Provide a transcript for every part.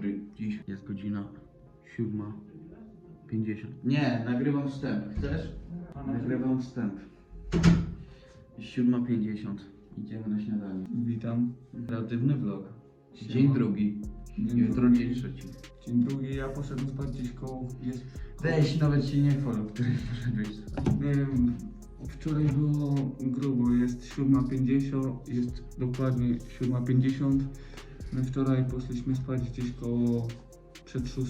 dobry. Dziś jest godzina 7.50. Nie, nagrywam wstęp. Chcesz? Nagrywam wstęp. Jest 7.50. Idziemy na śniadanie. Witam. Kreatywny vlog. Siema. Dzień drugi. Dzień Jutro drugi. dzień trzeci. Dzień drugi, ja poszedłem spać gdzieś koło... Jest, Weź, nawet się nie chwal, o której poszedłeś nie wiem, wczoraj było grubo, jest 7.50, jest dokładnie 7.50. My wczoraj poszliśmy spać gdzieś koło przed 6,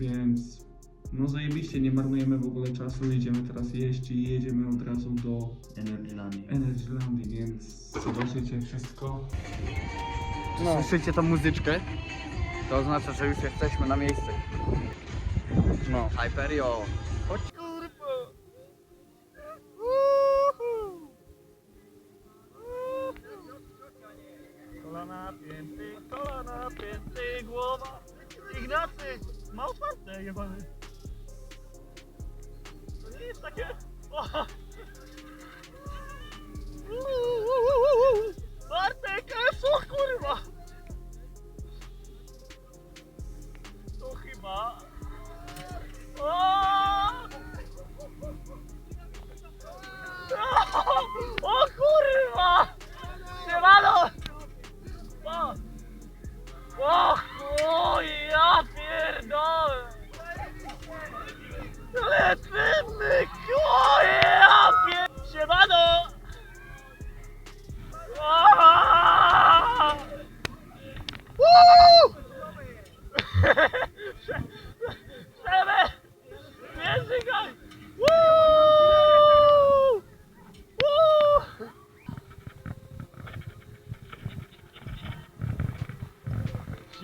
więc no zajebiście, nie marnujemy w ogóle czasu, idziemy teraz jeść i jedziemy od razu do Energylandii. Energylandii, więc zobaczycie wszystko. No. Słyszycie tą muzyczkę? To oznacza, że już jesteśmy na miejscu. No. Hyperio. Chodź. 이게 뭐?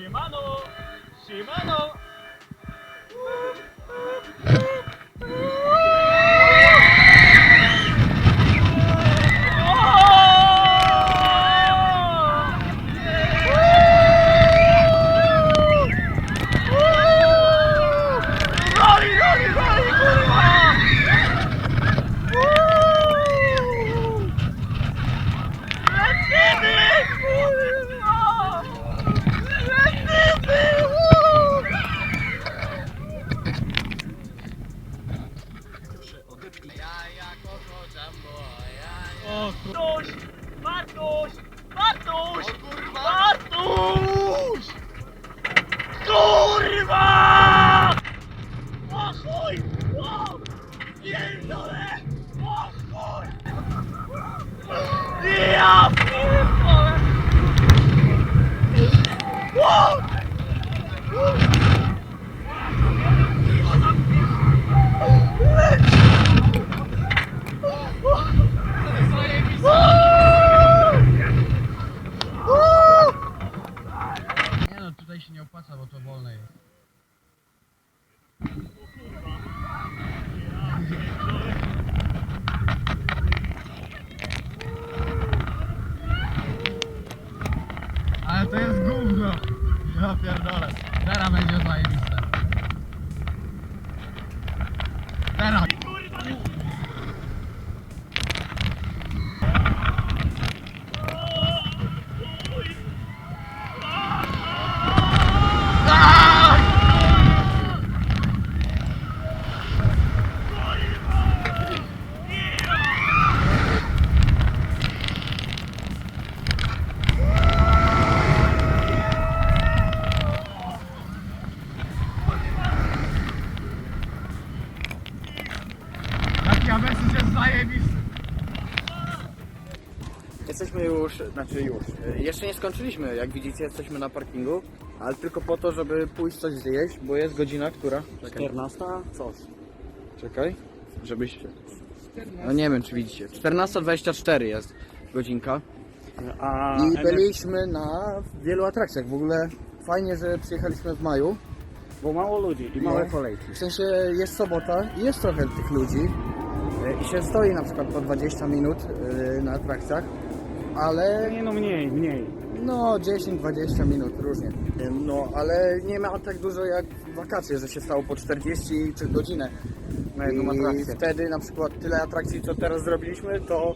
島の島の。Ale to jest gówno. Ja pierdolę. Teraz będzie zajebiste. Teraz. Taki awesus jest zajebisty. Jesteśmy już, znaczy już, y, jeszcze nie skończyliśmy, jak widzicie jesteśmy na parkingu, ale tylko po to, żeby pójść coś zjeść, bo jest godzina, która? Czekaj. 14? Coś. Czekaj, żebyś... No nie wiem, czy widzicie. 14.24 jest godzinka. A I byliśmy na wielu atrakcjach. W ogóle fajnie, że przyjechaliśmy w maju. Bo mało ludzi i małe kolejki. W sensie jest sobota i jest trochę tych ludzi. y, I się stoi na przykład po 20 minut y, na atrakcjach. Ale Nie no mniej, mniej. no 10-20 minut różnie. No ale nie ma tak dużo jak wakacje, że się stało po 40 czy godzinę. Na jedną I atrakcję. wtedy na przykład tyle atrakcji co teraz zrobiliśmy to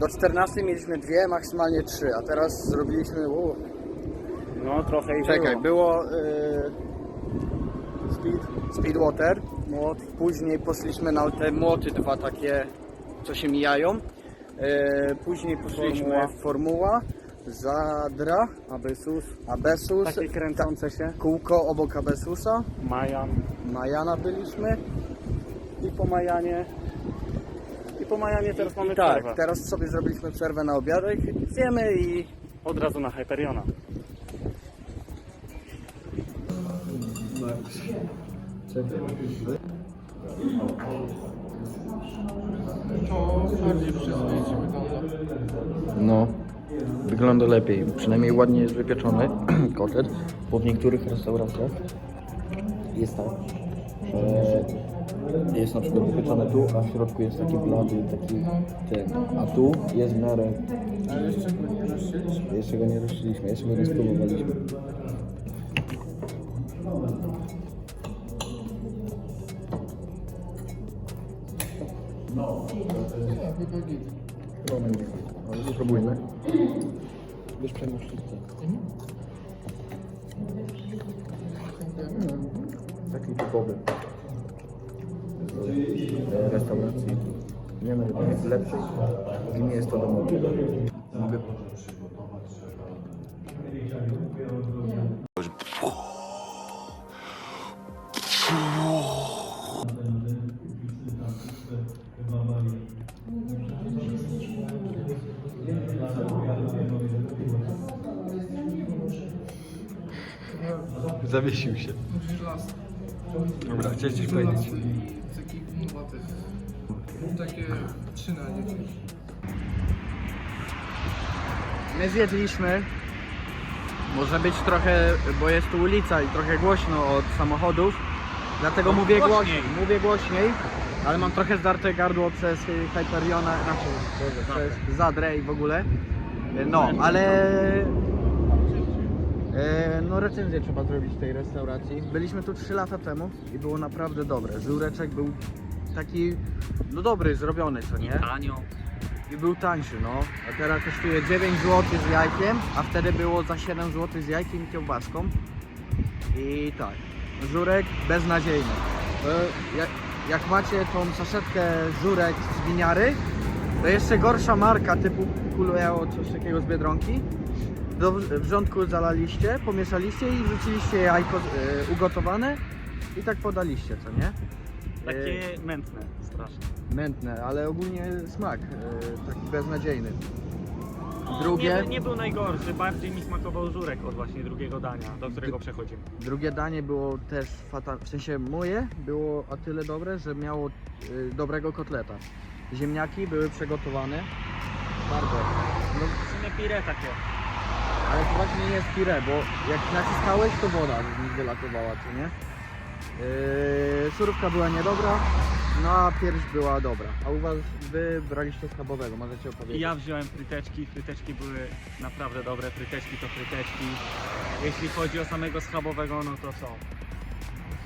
do 14 mieliśmy dwie, maksymalnie trzy, a teraz zrobiliśmy u, No trochę i Czekaj, było. było y, speed, Speedwater, młot. Później poszliśmy na te młoty dwa takie, co się mijają. Y, później poszliśmy Formuła. Formuła, Zadra, Abysus. Abesus, Takie kręcące się. kółko obok Abesusa, Majan. Majana byliśmy. I po Majanie. I po Majanie teraz mamy Tak, przerwę. teraz sobie zrobiliśmy przerwę na obiadek, zjemy i Od razu na Hyperiona. No, wygląda lepiej. Przynajmniej ładnie jest wypieczony kotlet, bo w niektórych restauracjach jest tak, że jest na przykład wypieczone tu, a w środku jest taki blady, taki ten, a tu jest w miarę... jeszcze go nie rozszyliśmy? Jeszcze go nie jeszcze go nie spróbowaliśmy. Spróbujmy. Wiesz, przejmuj sztuczkę. Taki typowy. Z restauracji. Nie ma lepszej. I nie jest to domowe. Zawiesił się. Dobra, chciałeś coś powiedzieć? Takich młotych. Takie 3 na 10. My zjedliśmy. Może być trochę, bo jest tu ulica i trochę głośno od samochodów. Dlatego mówię głośniej. Mówię głośniej, ale mam trochę zdarte gardło przez y, Hyperiona, znaczy Boże, przez Zadrę i w ogóle. Y, No, ale e, no recenzję trzeba zrobić tej restauracji. Byliśmy tu 3 lata temu i było naprawdę dobre. Żureczek był taki, no dobry, zrobiony, co nie? Tanio. I był tańszy, no. A teraz kosztuje 9 zł z jajkiem, a wtedy było za 7 zł z jajkiem i kiełbaską. I tak, żurek beznadziejny. E, Jak, jak macie tą saszetkę żurek z winiary, to jeszcze gorsza marka typu Kuleo, coś takiego z Biedronki. Do wrzątku zalaliście, pomieszaliście i wrzuciliście jajko e, ugotowane i tak podaliście, co nie? E, Takie mętne, strasznie. Mętne, ale ogólnie smak e, taki beznadziejny. Drugie, Nie, nie był najgorszy, bardziej mi smakował żurek od właśnie drugiego dania, do którego przechodzimy. drugie danie było też fatalne, w sensie moje było o tyle dobre, że miało y, dobrego kotleta. Ziemniaki były przygotowane bardzo. No, W sumie pire takie. Ale to właśnie nie jest pire, bo jak naciskałeś, to woda z nich wylatywała, czy nie? Yy, surówka była niedobra, no a pierś była dobra. A u was wy braliście schabowego, możecie opowiedzieć? I ja wziąłem fryteczki, fryteczki były naprawdę dobre, fryteczki to fryteczki. Jeśli chodzi o samego schabowego, no to co?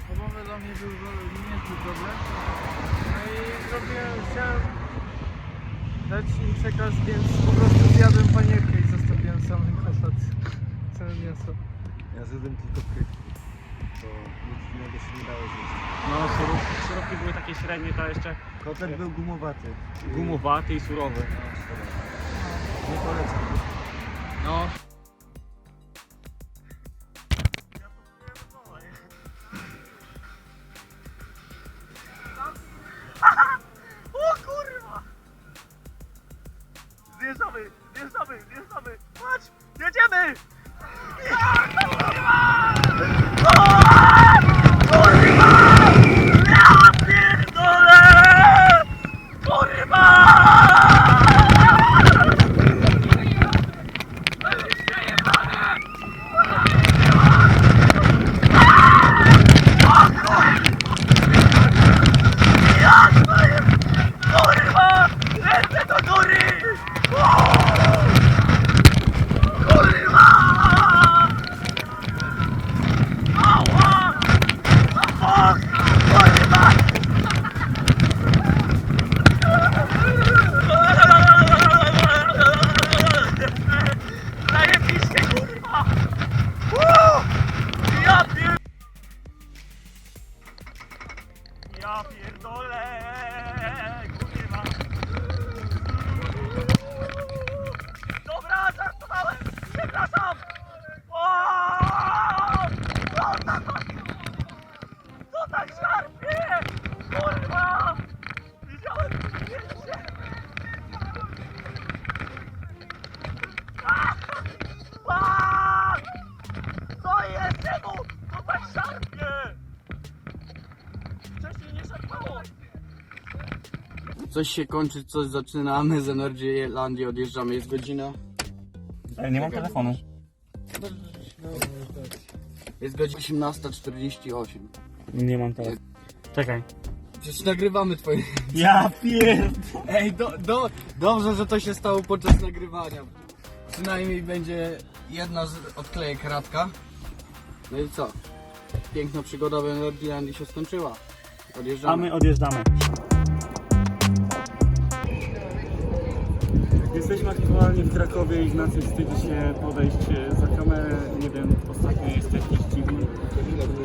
Schabowy dla mnie był niezbyt dobry. No i zrobiłem, chciałem dać im przekaz, więc po prostu zjadłem panierkę i zostawiłem samy kotlet. Całe mięso. Ja zjadłem tylko frytki, to nic innego się nie dało zjeść. No surówki, surówki były takie średnie, to jeszcze Kotlet był gumowaty. gumowaty i surowy. Nie polecam. No. all Coś się kończy, coś zaczynamy z Energylandii, odjeżdżamy, jest godzina. Ej, nie mam telefonu. Jest godzina 18.48. Nie mam telefonu. Czekaj. Przecież nagrywamy twoje... Ja pierd... Ej, do, do, dobrze, że to się stało podczas nagrywania. Przynajmniej będzie jedna z odklejek Radka. No i co? Piękna przygoda w Energylandii się skończyła. Odjeżdżamy. A my odjeżdżamy. Jesteśmy aktualnie w Krakowie. Ignacy wstydzi się podejść e, za kamerę. Nie wiem, ostatnio jest jakiś dziwny.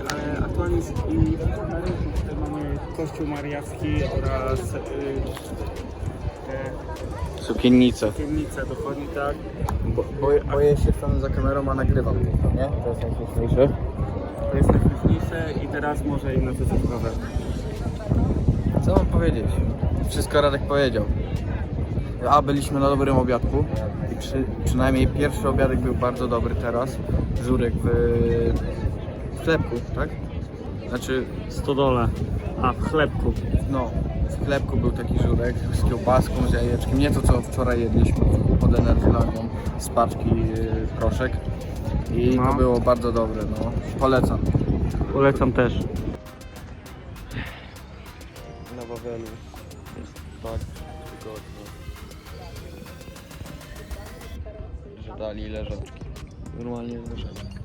Ale aktualnie jest i. Tutaj mamy Kościół Mariacki oraz e, e, Sukiennice. Kielnice, dokładnie tak. Bo, boję, boję się stanąć za kamerą, a nagrywam tylko, nie? To jest najśmieszniejsze. To jest najważniejsze i teraz może Ignacy coś powie. Co mam powiedzieć? Wszystko Radek powiedział. A byliśmy na dobrym obiadku i przy, przynajmniej pierwszy obiadek był bardzo dobry teraz. Żurek w, w chlebku, tak? Znaczy, Stodole. A, w chlebku. no, w chlebku był taki żurek z kiełbaską, z jajeczkiem. Nie to, co wczoraj jedliśmy pod Energylandią z paczki yy, proszek. I to No. było bardzo dobre, no. Polecam. Polecam też. Na Wawelu jest tak wygodnie, dali leżaczki. Normalnie leżaczki.